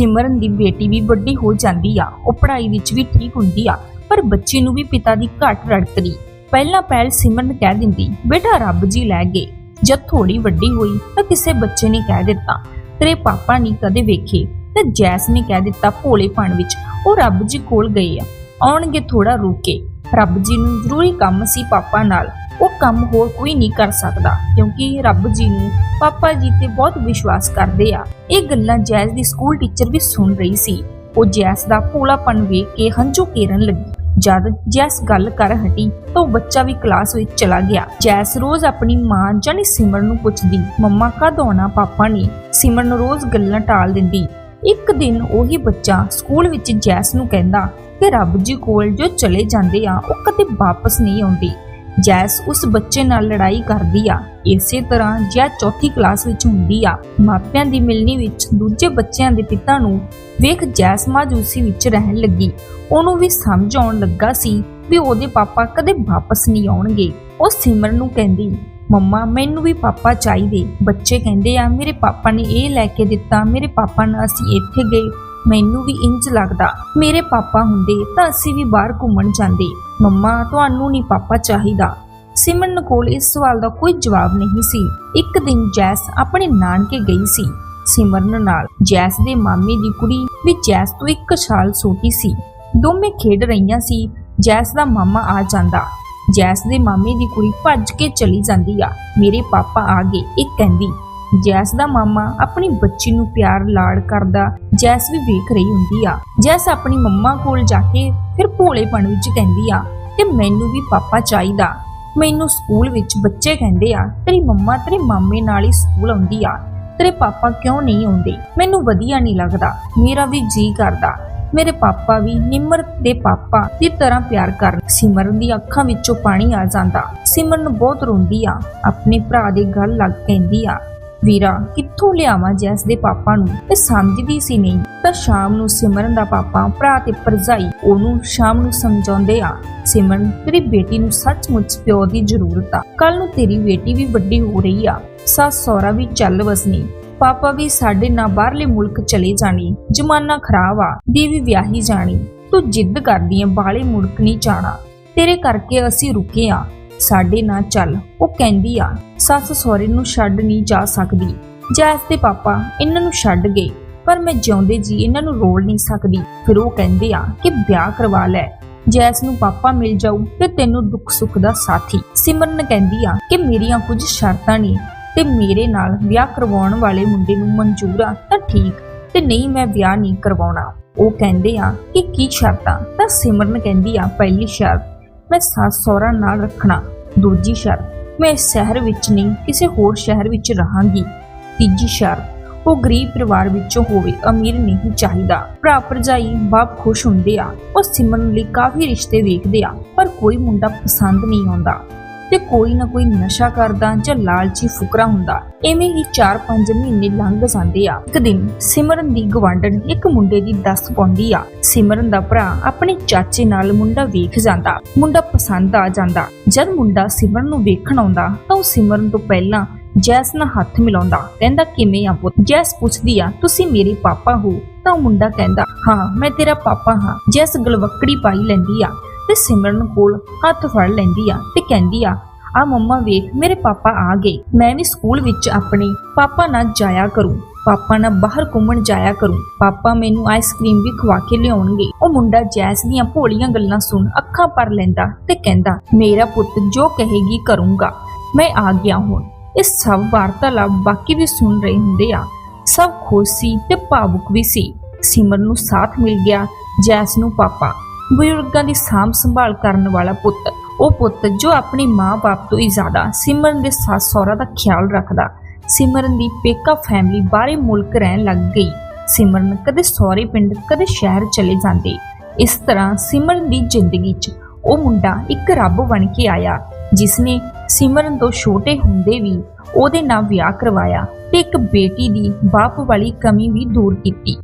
ਸਿਮਰਨ ਦੀ ਬੇਟੀ ਵੀ ਵੱਡੀ ਹੋ ਜਾਂਦੀ ਆ, ਉਹ ਪੜ੍ਹਾਈ ਵਿੱਚ ਵੀ ਠੀਕ ਹੁੰਦੀ ਆ, ਪਰ ਬੱਚੇ ਨੂੰ ਵੀ ਪਿਤਾ ਦੀ ਘਾਟ ਰੜਕਦੀ। ਪਹਿਲਾਂ ਪਹਿਲ ਸਿਮਰਨ ਕਹਿ ਦਿੰਦੀ, ਬੇਟਾ ਰੱਬ ਜੀ ਲੈ ਗਏ, ਜਦ ਥੋੜੀ ਵੱਡੀ ਹੋਈ ਤਾਂ ਕਿਸੇ ਬੱਚੇ ਨੇ ਕਹਿ ਦਿੱਤਾ, ਤੇਰੇ ਪਾਪਾ ਨਹੀਂ ਕਦੇ ਵੇਖੇ, ਤੇ ਜੈਸ ਨੇ ਕਹਿ ਦਿੱਤਾ ਭੋਲੇਪਣ ਵਿੱਚ, ਉਹ ਰੱਬ ਜੀ ਕੋਲ ਗਏ ਆ, ਆਉਣਗੇ ਥੋੜਾ ਰੁਕੇ, ਰੱਬ ਜੀ ਨੂੰ ਜ਼ਰੂਰੀ ਕੰਮ ਸੀ ਪਾਪਾ ਨਾਲ ਉਹ ਕੰਮ ਹੋਰ ਕੋਈ ਨਹੀਂ ਕਰ ਸਕਦਾ, ਕਿਉਂਕਿ ਰੱਬ ਜੀ ਨੂੰ ਪਾਪਾ ਜੀ ਤੇ ਬਹੁਤ ਵਿਸ਼ਵਾਸ ਕਰਦੇ ਆ। ਇਹ ਗੱਲਾਂ ਜੈਸ ਦੀ ਸਕੂਲ ਟੀਚਰ ਵੀ ਸੁਣ ਰਹੀ ਸੀ। ਉਹ ਜੈਸ ਦਾ ਭੋਲਾਪਣ ਵੇਖ ਕੇ ਹੰਝੂ ਕੇਰਨ ਲੱਗੀ। ਜਦ ਜੈਸ ਗੱਲ ਕਰ ਹਟੀ ਤਾਂ ਬੱਚਾ ਵੀ ਕਲਾਸ ਵਿੱਚ ਚਲਾ ਗਿਆ। ਜੈਸ ਰੋਜ਼ ਆਪਣੀ ਮਾਂ ਜਾਨੀ ਸਿਮਰਨ ਨੂੰ ਪੁੱਛਦੀ, ਮੰਮਾ, ਕਦ ਆਉਣਾ ਪਾਪਾ ਨੇ? ਸਿਮਰਨ ਰੋਜ਼ ਗੱਲਾਂ ਟਾਲ ਦਿੰਦੀ। ਇੱਕ ਦਿਨ ਉਹੀ ਬੱਚਾ ਸਕੂਲ ਵਿੱਚ ਜੈਸ ਨੂੰ ਕਹਿੰਦਾ ਕਿ ਰੱਬ ਜੀ ਕੋਲ ਜੋ ਚਲੇ ਜਾਂਦੇ ਆ, ਉਹ ਕਦੇ ਵਾਪਸ ਨਹੀਂ ਆਉਂਦੇ। ਜੈਸ ਉਸ ਬੱਚੇ ਨਾਲ ਲੜਾਈ ਕਰਦੀ ਆ। ਇਸੇ ਤਰ੍ਹਾਂ ਜੈ ਚੌਥੀ ਕਲਾਸ ਵਿੱਚ ਹੁੰਦੀ ਆ। ਮਾਪਿਆਂ ਦੀ ਮਿਲਣੀ ਵਿੱਚ ਦੂਜੇ ਬੱਚਿਆਂ ਦੇ ਪਿਤਾ ਨੂੰ ਵੇਖ ਜੈਸ ਮਾਜੂਸੀ ਵਿੱਚ ਰਹਿਣ ਲੱਗੀ। ਉਹਨੂੰ ਵੀ ਸਮਝ ਆਉਣ ਲੱਗਾ ਸੀ ਵੀ ਉਹਦੇ ਪਾਪਾ ਕਦੇ ਵਾਪਸ ਨਹੀਂ ਆਉਣਗੇ। ਉਹ ਸਿਮਰਨ ਨੂੰ ਕਹਿੰਦੀ, ਮੰਮਾ, ਮੈਨੂੰ ਵੀ ਪਾਪਾ ਚਾਹੀਦੇ। ਬੱਚੇ ਕਹਿੰਦੇ ਆ, ਮੇਰੇ ਪਾਪਾ ਨੇ ਇਹ ਲੈ ਕੇ ਦਿੱਤਾ, ਮੇਰੇ ਪਾਪਾ ਨਾਲ ਅਸੀਂ ਇੱਥੇ ਗਏ। ਮੈਨੂੰ ਵੀ ਇੰਜ ਲੱਗਦਾ, ਮੇਰੇ ਪਾਪਾ ਹੁੰਦੇ ਤਾਂ ਅਸੀਂ ਵੀ ਬਾਹਰ ਘੁੰਮਣ ਜਾਂਦੇ। ਮੰਮਾ, ਤੁਹਾਨੂੰ ਨਹੀਂ ਪਾਪਾ ਚਾਹੀਦਾ। ਸਿਮਰਨ ਕੋਲ ਇਸ ਸਵਾਲ ਦਾ ਕੋਈ ਜਵਾਬ ਨਹੀਂ ਸੀ। ਇੱਕ ਦਿਨ ਜੈਸ ਆਪਣੇ ਨਾਨਕੇ ਗਈ ਸੀ। ਸਿਮਰਨ ਨਾਲ ਜੈਸ ਦੇ ਮਾਮੇ ਦੀ ਕੁੜੀ ਵੀ ਜੈਸ ਤੋਂ ਇੱਕ ਸਾਲ ਛੋਟੀ ਸੀ। ਦੋਵੇਂ ਖੇਡ ਰਹੀਆਂ ਸੀ। ਜੈਸ ਦਾ ਮਾਮਾ ਆ ਜਾਂਦਾ। ਜੈਸ ਦੇ ਮਾਮੇ ਦੀ ਕੁੜੀ ਭੱਜ ਕੇ ਚਲੀ ਜਾਂਦੀ ਆ। ਮੇਰੇ ਪਾਪਾ ਆ ਗਏ, ਇਹ ਕਹਿੰਦੀ। ਜੈਸ ਦਾ ਮਾਮਾ ਆਪਣੀ ਬੱਚੀ ਨੂੰ ਪਿਆਰ ਲਾੜ ਕਰਦਾ ਜੈਸ ਵੀ ਵੇਖ ਰਹੀ ਹੁੰਦੀ ਆ। ਜੈਸ ਆਪਣੀ ਮੰਮਾ ਕੋਲ ਜਾ ਕੇ ਫਿਰ ਭੋਲੇਪਣ ਵਿੱਚ ਕਹਿੰਦੀ ਆ ਤੇ ਮੈਨੂੰ ਵੀ ਪਾਪਾ ਚਾਹੀਦਾ। ਮੈਨੂੰ ਸਕੂਲ ਵਿੱਚ ਬੱਚੇ ਕਹਿੰਦੇ ਆ, ਤੇਰੀ ਮੰਮਾ ਤੇਰੇ ਮਾਮੇ ਨਾਲ ਹੀ ਸਕੂਲ ਆਉਂਦੀ ਆ। ਤੇਰੇ ਪਾਪਾ ਕਿਉਂ ਨਹੀਂ ਆਉਂਦੇ? ਮੈਨੂੰ ਵਧੀਆ ਨਹੀਂ ਲੱਗਦਾ। ਮੇਰਾ ਵੀ ਜੀ ਕਰਦਾ। ਮੇਰੇ ਪਾਪਾ ਵੀ ਨਿਮਰ ਦੇ ਪਾਪਾ ਦੀ ਤਰ੍ਹਾਂ ਪਿਆਰ ਕਰਨ। ਸਿਮਰਨ ਦੀ ਅੱਖਾਂ ਵਿੱਚੋਂ ਪਾਣੀ ਆ ਜਾਂਦਾ। ਸਿਮਰਨ ਬਹੁਤ ਰੋਂਦੀ ਆ। ਆਪਣੇ ਭਰਾ ਦੇ ਗੱਲ ਲੱਗ ਪੈਂਦੀ ਆ। ਵੀਰਾ, ਕਿੱਥੋਂ ਲਿਆਵਾਂ ਜੈਸ ਦੇ ਪਾਪਾ ਨੂੰ? ਇਹ ਸਮਝਦੀ ਸੀ ਨਹੀਂ। ਤਾਂ ਸ਼ਾਮ ਨੂੰ ਸਿਮਰਨ ਦਾ ਪਾਪਾ, ਭਰਾ ਤੇ ਭਰਜਾਈ ਉਹਨੂੰ ਸ਼ਾਮ ਨੂੰ ਸਮਝਾਉਂਦੇ ਆ, ਸਿਮਰਨ, ਤੇਰੀ ਬੇਟੀ ਨੂੰ ਸੱਚਮੁੱਚ ਪਿਓ ਦੀ ਜ਼ਰੂਰਤ ਆ। ਕੱਲ ਨੂੰ ਤੇਰੀ ਬੇਟੀ ਵੀ ਵੱਡੀ ਹੋ ਰਹੀ ਆ। ਸੱਸ, ਸਹੁਰਾ ਵੀ ਚੱਲ ਵਸਨੀ ਪਾਪਾ ਵੀ ਸਾਡੇ ਨਾਲ ਬਾਹਰਲੇ ਮੁਲਕ ਚਲੇ ਜਾਣੀ। ਜਮਾਨਾ ਖਰਾਬ ਆ ਦੀ ਵਿਆਹੀ ਜਾਣੀ। ਤੂੰ ਜਿੱਦ ਕਰਦੀ ਆਂ ਬਾਲੇ ਮੁਲਕ ਨਹੀਂ ਜਾਣਾ। ਤੇਰੇ ਕਰਕੇ ਅਸੀਂ ਰੁਕੇ ਆ। ਸਾਡੇ ਨਾਲ ਚੱਲ। ਉਹ ਕਹਿੰਦੀ ਆ ਸੱਸ ਸਹੁਰੇ ਨੂੰ ਛੱਡ ਨਹੀਂ ਜਾ ਸਕਦੀ। ਜੈਸ ਦੇ ਪਾਪਾ ਇਹਨਾਂ ਨੂੰ ਛੱਡ ਗਏ, ਪਰ ਮੈਂ ਜਿਉਂਦੇ ਜੀ ਇਹਨਾਂ ਨੂੰ ਰੋਲ ਨਹੀਂ ਸਕਦੀ। ਫਿਰ ਉਹ ਕਹਿੰਦੇ ਆ ਕਿ ਵਿਆਹ ਕਰਵਾ ਲੈ। ਜੈਸ ਨੂੰ ਪਾਪਾ ਮਿਲ ਜਾਊ ਤੇ ਤੈਨੂੰ ਦੁੱਖ ਸੁੱਖ ਦਾ ਸਾਥੀ। ਸਿਮਰਨ ਕਹਿੰਦੀ ਆ ਕਿ ਮੇਰੀਆਂ ਕੁਝ ਸ਼ਰਤਾਂ ਨੇ ਤੇ ਮੇਰੇ ਨਾਲ ਵਿਆਹ ਕਰਵਾਉਣ ਵਾਲੇ ਮੁੰਡੇ ਨੂੰ ਮਨਜ਼ੂਰ ਆ ਤਾਂ ਠੀਕ, ਤੇ ਨਹੀਂ ਮੈਂ ਵਿਆਹ ਨਹੀਂ ਕਰਵਾਉਣਾ। ਉਹ ਕਹਿੰਦੇ ਆ ਕਿ ਕੀ ਸ਼ਰਤਾਂ? ਤਾਂ ਸਿਮਰਨ ਕਹਿੰਦੀ ਆ, ਪਹਿਲੀ ਸ਼ਰਤ, ਮੈਂ ਸੱਸ ਸਹੁਰਾ ਨਾਲ ਰੱਖਣਾ। ਦੂਜੀ ਸ਼ਰਤ ਮੈਂ ਇਸ ਸ਼ਹਿਰ ਵਿੱਚ ਨਹੀਂ, ਕਿਸੇ ਹੋਰ ਸ਼ਹਿਰ ਵਿੱਚ ਰਹਾਂਗੀ। ਤੀਜੀ ਸ਼ਰਤ, ਉਹ ਗਰੀਬ ਪਰਿਵਾਰ ਵਿੱਚੋਂ ਹੋਵੇ, ਅਮੀਰ ਨਹੀਂ ਚਾਹੀਦਾ। ਭਰਾ ਭਰਜਾਈ, ਬਾਪ ਖੁਸ਼ ਹੁੰਦੇ ਆ, ਉਹ ਸਿਮਰਨ ਲਈ ਕਾਫੀ ਰਿਸ਼ਤੇ ਵੇਖਦੇ ਆ, ਪਰ ਕੋਈ ਮੁੰਡਾ ਪਸੰਦ ਨਹੀਂ ਆਉਂਦਾ। ਤੇ ਕੋਈ ਨਾ ਕੋਈ ਨਸ਼ਾ ਕਰਦਾ ਜਾਂ ਲਾਲਚੀ ਫੁਕਰਾ ਹੁੰਦਾ, ਐਵੇਂ ਹੀ 4-5 ਮਹੀਨੇ ਲੰਘ ਜਾਂਦੇ ਆ। ਇੱਕ ਦਿਨ ਸਿਮਰਨ ਦੀ ਗਵਾਂਢਣ ਇੱਕ ਮੁੰਡੇ ਦੀ ਦੱਸ ਪਾਉਂਦੀ ਆ। ਸਿਮਰਨ ਦਾ ਭਰਾ ਆਪਣੇ ਚਾਚੇ ਨਾਲ ਮੁੰਡਾ ਵੇਖ ਜਾਂਦਾ, ਮੁੰਡਾ ਪਸੰਦ ਆ ਜਾਂਦਾ। ਜਦ ਮੁੰਡਾ ਸਿਮਰਨ ਨੂੰ ਵੇਖਣ ਆਉਂਦਾ, ਤਾਂ ਉਹ ਸਿਮਰਨ ਤੋਂ ਪਹਿਲਾਂ ਜੈਸ ਨਾਲ ਹੱਥ ਮਿਲਾਉਂਦਾ, ਕਹਿੰਦਾ, ਕਿਵੇਂ ਆ ਪੁੱਤ? ਜੈਸ ਪੁੱਛਦੀ ਆ, ਤੁਸੀਂ ਮੇਰੇ ਪਾਪਾ ਹੋ? ਤਾਂ ਉਹ ਮੁੰਡਾ ਕਹਿੰਦਾ, ਹਾਂ, ਮੈਂ ਤੇਰਾ ਪਾਪਾ ਹਾਂ। ਜੈਸ ਗਲਵਕੜੀ ਪਾਈ ਲੈਂਦੀ ਆ। ਤੇ ਸਿਮਰਨ ਕੋਲ ਹੱਥ ਫੜ ਲੈਂਦੀ ਆ ਤੇ ਕਹਿੰਦੀ ਆ ਆ ਮੰਮਾ ਵੇਖ, ਮੇਰੇ ਪਾਪਾ ਆ ਗਏ। ਮੈਂ ਵੀ ਸਕੂਲ ਵਿੱਚ ਆਪਣੇ ਪਾਪਾ ਨਾਲ ਜਾਇਆ ਕਰੂੰ। ਪਾਪਾ ਨਾਲ ਬਾਹਰ ਘੁੰਮਣ ਜਾਇਆ ਕਰੂੰ। ਪਾਪਾ ਮੈਨੂੰ ਆਈਸਕ੍ਰੀਮ ਵੀ ਖਵਾ ਕੇ ਲਿਆਉਣਗੇ। ਉਹ ਮੁੰਡਾ ਜੈਸ ਦੀਆਂ ਭੋਲੀਆਂ ਗੱਲਾਂ ਸੁਣ ਅੱਖਾਂ ਭਰ ਲੈਂਦਾ ਤੇ ਕਹਿੰਦਾ, ਮੇਰਾ ਪੁੱਤ ਜੋ ਕਹੇਗੀ ਕਰੂੰਗਾ। ਮੈਂ ਆ ਗਿਆ ਹੁਣ। ਇਹ ਸਭ ਵਾਰਤਾਲਾਪ ਬਾਕੀ ਵੀ ਸੁਣ ਰਹੇ ਹੁੰਦੇ ਆ। ਸਭ ਖੁਸ਼ ਸੀ ਤੇ ਭਾਵੁਕ ਵੀ ਸੀ। ਸਿਮਰਨ ਨੂੰ ਸਾਥ ਮਿਲ ਗਿਆ ਜੈਸ ਨੂੰ ਪਾਪਾ। ਬਜ਼ੁਰਗਾਂ ਦੀ ਸਾਂਭ ਸੰਭਾਲ ਕਰਨ ਵਾਲਾ ਪੁੱਤ। ਉਹ ਪੁੱਤ ਜੋ ਆਪਣੀ ਮਾਂ-ਬਾਪ ਤੋਂ ਹੀ ਜ਼ਿਆਦਾ ਸਿਮਰਨ ਦੇ ਸੱਸ ਸਹੁਰਾ ਦਾ ਖਿਆਲ ਰੱਖਦਾ, ਸਿਮਰਨ ਦੀ ਪੇਕਾ ਫੈਮਿਲੀ ਬਾਹਰੇ ਮੁਲਕ ਰਹਿਣ ਲੱਗ ਗਈ। ਸਿਮਰਨ ਕਦੇ ਸਹੁਰੇ ਪਿੰਡ, ਕਦੇ ਸ਼ਹਿਰ ਚਲੇ ਜਾਂਦੇ। ਇਸ ਤਰ੍ਹਾਂ ਸਿਮਰਨ ਦੀ ਜ਼ਿੰਦਗੀ 'ਚ ਉਹ ਮੁੰਡਾ ਇੱਕ ਰੱਬ ਬਣ ਕੇ ਆਇਆ ਜਿਸ ਨੇ ਸਿਮਰਨ ਤੋਂ ਛੋਟੇ ਹੁੰਦੇ ਵੀ ਉਹਦੇ ਨਾਲ ਵਿਆਹ ਕਰਵਾਇਆ ਤੇ ਇੱਕ ਬੇਟੀ ਦੀ ਬਾਪ ਵਾਲੀ ਕਮੀ ਵੀ ਦੂਰ ਕੀਤੀ।